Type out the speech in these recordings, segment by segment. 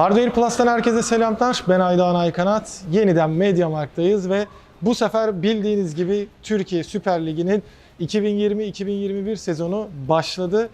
Hardware Plus'tan herkese selamlar. Ben Aydoğan Aykanat. Yeniden Mediamarkt'tayız ve bu sefer bildiğiniz gibi Türkiye Süper Ligi'nin 2020-2021 sezonu başladı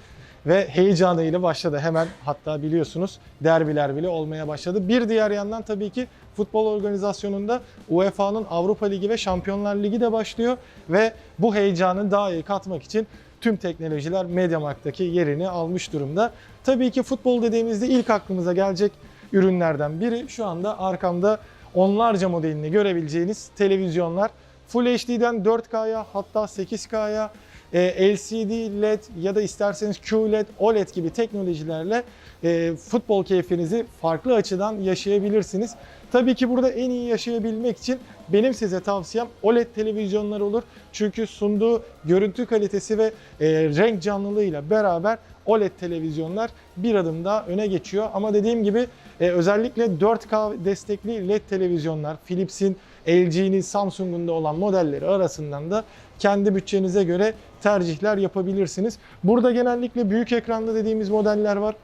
ve heyecanıyla başladı. Hemen hatta biliyorsunuz derbiler bile olmaya başladı. Bir diğer yandan tabii ki futbol organizasyonunda UEFA'nın Avrupa Ligi ve Şampiyonlar Ligi de başlıyor ve bu heyecanı daha iyi katmak için tüm teknolojiler Mediamarkt'taki yerini almış durumda. Tabii ki futbol dediğimizde ilk aklımıza gelecek ürünlerden biri şu anda arkamda onlarca modelini görebileceğiniz televizyonlar. Full HD'den 4K'ya hatta 8K'ya e, LCD, LED ya da isterseniz QLED, OLED gibi teknolojilerle e, futbol keyfinizi farklı açıdan yaşayabilirsiniz. Tabii ki burada en iyi yaşayabilmek için benim size tavsiyem OLED televizyonlar olur. Çünkü sunduğu görüntü kalitesi ve e, renk canlılığıyla beraber OLED televizyonlar bir adım daha öne geçiyor. Ama dediğim gibi e, özellikle 4K destekli LED televizyonlar, Philips'in, LG'nin, Samsung'un da olan modelleri arasından da kendi bütçenize göre tercihler yapabilirsiniz. Burada genellikle büyük ekranlı dediğimiz modeller var.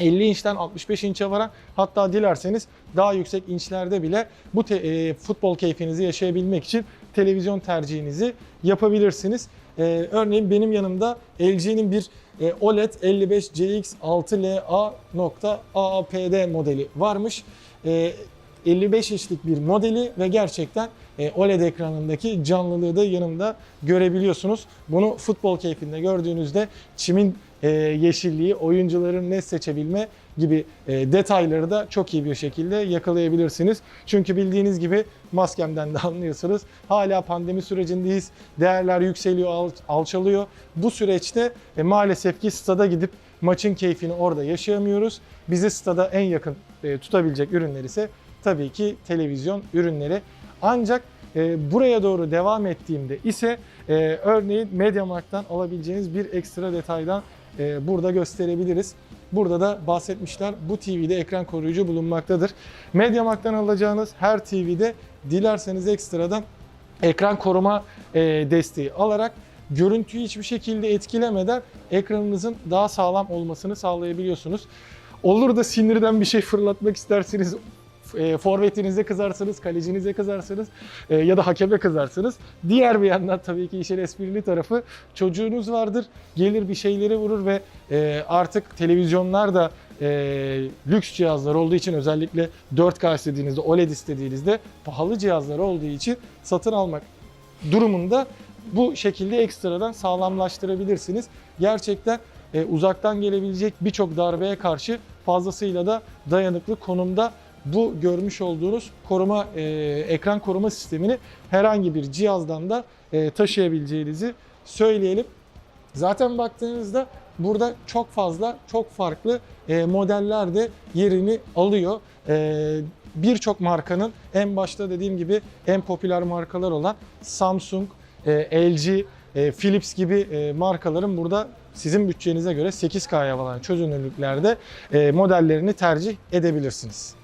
50 inçten 65 inçe varan hatta dilerseniz daha yüksek inçlerde bile bu e, futbol keyfinizi yaşayabilmek için televizyon tercihinizi yapabilirsiniz. E, örneğin benim yanımda LG'nin bir e, OLED 55CX6LA.AAPD modeli varmış. E, 55 inçlik bir modeli ve gerçekten e, OLED ekranındaki canlılığı da yanımda görebiliyorsunuz. Bunu futbol keyfinde gördüğünüzde çimin e, yeşilliği, oyuncuların net seçebilme gibi e, detayları da çok iyi bir şekilde yakalayabilirsiniz. Çünkü bildiğiniz gibi maskemden de anlıyorsunuz. Hala pandemi sürecindeyiz. Değerler yükseliyor, al- alçalıyor. Bu süreçte maalesef ki stada gidip maçın keyfini orada yaşayamıyoruz. Bizi stada en yakın tutabilecek ürünler ise tabii ki televizyon ürünleri. Ancak e, buraya doğru devam ettiğimde ise e, örneğin Mediamarkt'tan alabileceğiniz bir ekstra detaydan e, burada gösterebiliriz. Burada da bahsetmişler bu TV'de ekran koruyucu bulunmaktadır. Mediamarkt'tan alacağınız her TV'de dilerseniz ekstradan ekran koruma e, desteği alarak görüntüyü hiçbir şekilde etkilemeden ekranınızın daha sağlam olmasını sağlayabiliyorsunuz. Olur da sinirden bir şey fırlatmak isterseniz e, forvetinize kızarsınız, kalecinize kızarsınız e, ya da hakeme kızarsınız. Diğer bir yandan tabii ki işin esprili tarafı çocuğunuz vardır. Gelir bir şeyleri vurur ve e, artık televizyonlar da e, lüks cihazlar olduğu için özellikle 4K istediğinizde, OLED istediğinizde pahalı cihazlar olduğu için satın almak durumunda bu şekilde ekstradan sağlamlaştırabilirsiniz. Gerçekten e, uzaktan gelebilecek birçok darbeye karşı fazlasıyla da dayanıklı konumda bu görmüş olduğunuz koruma e, ekran koruma sistemini herhangi bir cihazdan da e, taşıyabileceğinizi söyleyelim. Zaten baktığınızda burada çok fazla, çok farklı e, modeller de yerini alıyor. E, Birçok markanın en başta dediğim gibi en popüler markalar olan Samsung, e, LG, e, Philips gibi e, markaların burada sizin bütçenize göre 8K'ya olan çözünürlüklerde e, modellerini tercih edebilirsiniz.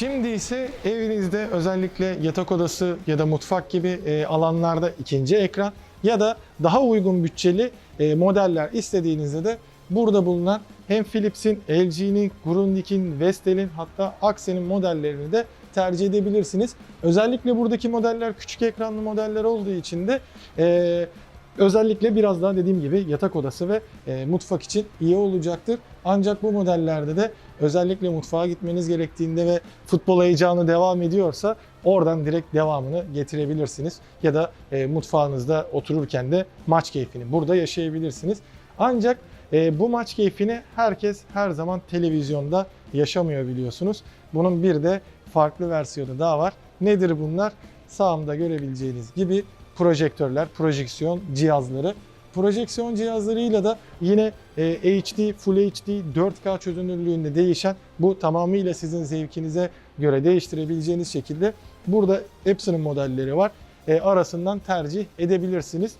Şimdi ise evinizde özellikle yatak odası ya da mutfak gibi e, alanlarda ikinci ekran ya da daha uygun bütçeli e, modeller istediğinizde de burada bulunan hem Philips'in, LG'nin, Grundig'in, Vestel'in hatta Aksen'in modellerini de tercih edebilirsiniz. Özellikle buradaki modeller küçük ekranlı modeller olduğu için de e, Özellikle biraz daha dediğim gibi yatak odası ve e, mutfak için iyi olacaktır. Ancak bu modellerde de özellikle mutfağa gitmeniz gerektiğinde ve futbol heyecanı devam ediyorsa oradan direkt devamını getirebilirsiniz. Ya da e, mutfağınızda otururken de maç keyfini burada yaşayabilirsiniz. Ancak e, bu maç keyfini herkes her zaman televizyonda yaşamıyor biliyorsunuz. Bunun bir de farklı versiyonu daha var. Nedir bunlar? Sağımda görebileceğiniz gibi projektörler, projeksiyon cihazları. Projeksiyon cihazlarıyla da yine e, HD, Full HD, 4K çözünürlüğünde değişen bu tamamıyla sizin zevkinize göre değiştirebileceğiniz şekilde burada hepsinin modelleri var. E, arasından tercih edebilirsiniz.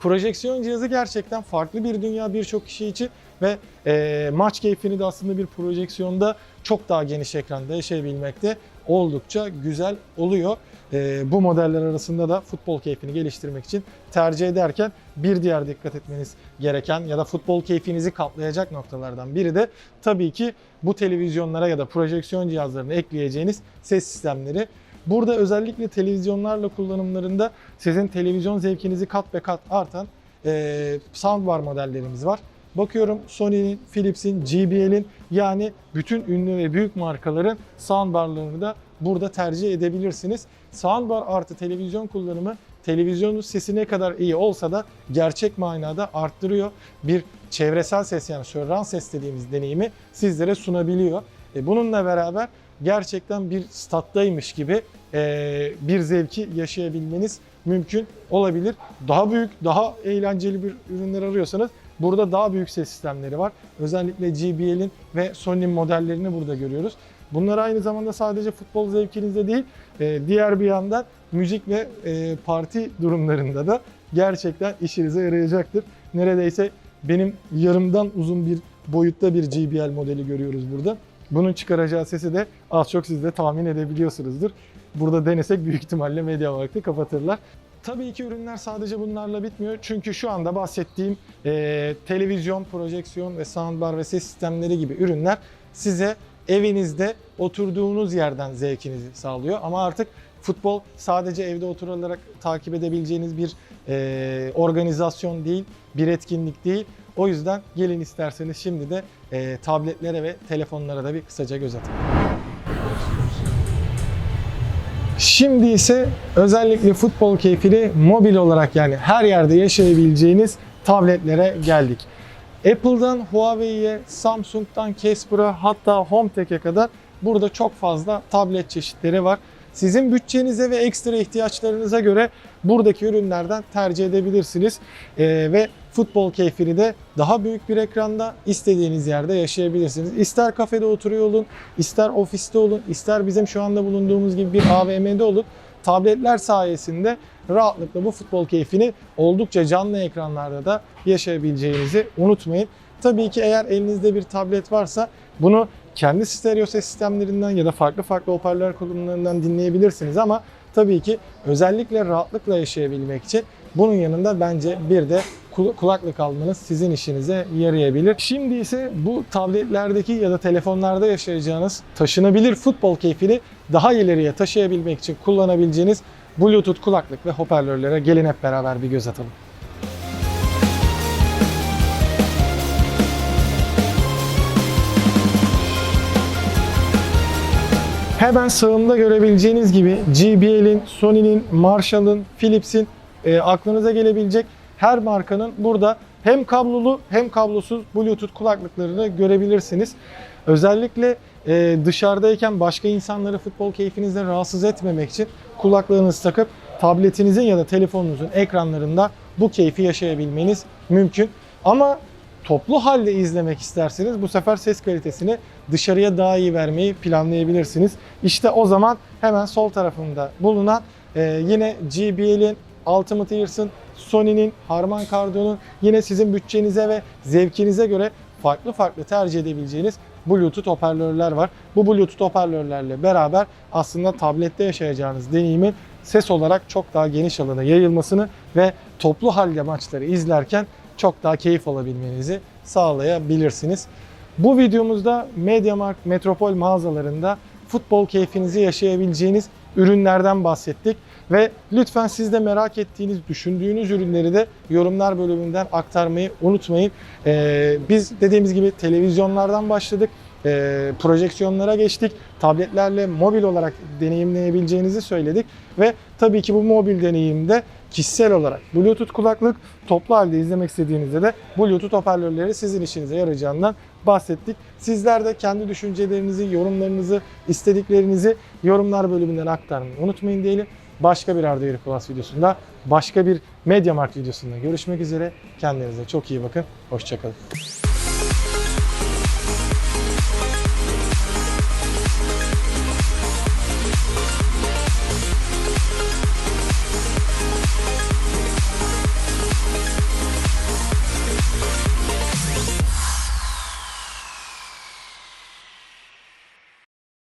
Projeksiyon cihazı gerçekten farklı bir dünya birçok kişi için ve e, maç keyfini de aslında bir projeksiyonda çok daha geniş ekranda yaşayabilmekte oldukça güzel oluyor. Ee, bu modeller arasında da futbol keyfini geliştirmek için tercih ederken bir diğer dikkat etmeniz gereken ya da futbol keyfinizi kaplayacak noktalardan biri de tabii ki bu televizyonlara ya da projeksiyon cihazlarına ekleyeceğiniz ses sistemleri. Burada özellikle televizyonlarla kullanımlarında sizin televizyon zevkinizi kat be kat artan e, soundbar modellerimiz var. Bakıyorum Sony'nin, Philips'in, JBL'in yani bütün ünlü ve büyük markaların soundbarlarını da burada tercih edebilirsiniz. Soundbar artı televizyon kullanımı televizyonun sesi ne kadar iyi olsa da gerçek manada arttırıyor. Bir çevresel ses yani surround ses dediğimiz deneyimi sizlere sunabiliyor. E, bununla beraber gerçekten bir stat'taymış gibi e, bir zevki yaşayabilmeniz mümkün olabilir. Daha büyük, daha eğlenceli bir ürünler arıyorsanız burada daha büyük ses sistemleri var. Özellikle JBL'in ve Sony'nin modellerini burada görüyoruz. Bunlar aynı zamanda sadece futbol zevkinizde değil, e, diğer bir yandan müzik ve e, parti durumlarında da gerçekten işinize yarayacaktır. Neredeyse benim yarımdan uzun bir boyutta bir JBL modeli görüyoruz burada. Bunun çıkaracağı sesi de az çok siz de tahmin edebiliyorsunuzdur. Burada denesek büyük ihtimalle Mediamarkt'ı kapatırlar. Tabii ki ürünler sadece bunlarla bitmiyor. Çünkü şu anda bahsettiğim e, televizyon, projeksiyon ve soundbar ve ses sistemleri gibi ürünler size evinizde oturduğunuz yerden zevkinizi sağlıyor. Ama artık futbol sadece evde oturarak takip edebileceğiniz bir e, organizasyon değil, bir etkinlik değil. O yüzden gelin isterseniz şimdi de e, tabletlere ve telefonlara da bir kısaca göz atalım. Şimdi ise özellikle futbol keyfini mobil olarak yani her yerde yaşayabileceğiniz tabletlere geldik. Apple'dan Huawei'ye, Samsung'dan Casper'a hatta HomeTech'e kadar burada çok fazla tablet çeşitleri var. Sizin bütçenize ve ekstra ihtiyaçlarınıza göre buradaki ürünlerden tercih edebilirsiniz. Ee, ve futbol keyfini de daha büyük bir ekranda istediğiniz yerde yaşayabilirsiniz. İster kafede oturuyor olun, ister ofiste olun, ister bizim şu anda bulunduğumuz gibi bir AVM'de olun. Tabletler sayesinde rahatlıkla bu futbol keyfini oldukça canlı ekranlarda da yaşayabileceğinizi unutmayın. Tabii ki eğer elinizde bir tablet varsa bunu kendi stereo ses sistemlerinden ya da farklı farklı hoparlör kullanımlarından dinleyebilirsiniz ama tabii ki özellikle rahatlıkla yaşayabilmek için bunun yanında bence bir de kul- kulaklık almanız sizin işinize yarayabilir. Şimdi ise bu tabletlerdeki ya da telefonlarda yaşayacağınız taşınabilir futbol keyfini daha ileriye taşıyabilmek için kullanabileceğiniz Bluetooth kulaklık ve hoparlörlere gelin hep beraber bir göz atalım. Hemen sağımda görebileceğiniz gibi JBL'in, Sony'nin, Marshall'ın, Philips'in e, aklınıza gelebilecek her markanın burada hem kablolu hem kablosuz Bluetooth kulaklıklarını görebilirsiniz. Özellikle e, dışarıdayken başka insanları futbol keyfinizle rahatsız etmemek için kulaklığınızı takıp tabletinizin ya da telefonunuzun ekranlarında bu keyfi yaşayabilmeniz mümkün. Ama toplu halde izlemek isterseniz bu sefer ses kalitesini dışarıya daha iyi vermeyi planlayabilirsiniz. İşte o zaman hemen sol tarafımda bulunan e, yine JBL'in Ultimate Ears'ın, Sony'nin, Harman Kardon'un yine sizin bütçenize ve zevkinize göre farklı farklı tercih edebileceğiniz Bluetooth hoparlörler var. Bu Bluetooth hoparlörlerle beraber aslında tablette yaşayacağınız deneyimin ses olarak çok daha geniş alana yayılmasını ve toplu halde maçları izlerken çok daha keyif alabilmenizi sağlayabilirsiniz. Bu videomuzda MediaMarkt Metropol mağazalarında futbol keyfinizi yaşayabileceğiniz ürünlerden bahsettik. Ve lütfen siz de merak ettiğiniz, düşündüğünüz ürünleri de yorumlar bölümünden aktarmayı unutmayın. Ee, biz dediğimiz gibi televizyonlardan başladık. Ee, projeksiyonlara geçtik. Tabletlerle mobil olarak deneyimleyebileceğinizi söyledik. Ve tabii ki bu mobil deneyimde kişisel olarak Bluetooth kulaklık, toplu halde izlemek istediğinizde de Bluetooth hoparlörleri sizin işinize yarayacağından bahsettik. Sizler de kendi düşüncelerinizi, yorumlarınızı, istediklerinizi yorumlar bölümünden aktarmayı unutmayın diyelim. Başka bir Yeri Plus videosunda, başka bir MediaMarkt videosunda görüşmek üzere. Kendinize çok iyi bakın. Hoşçakalın.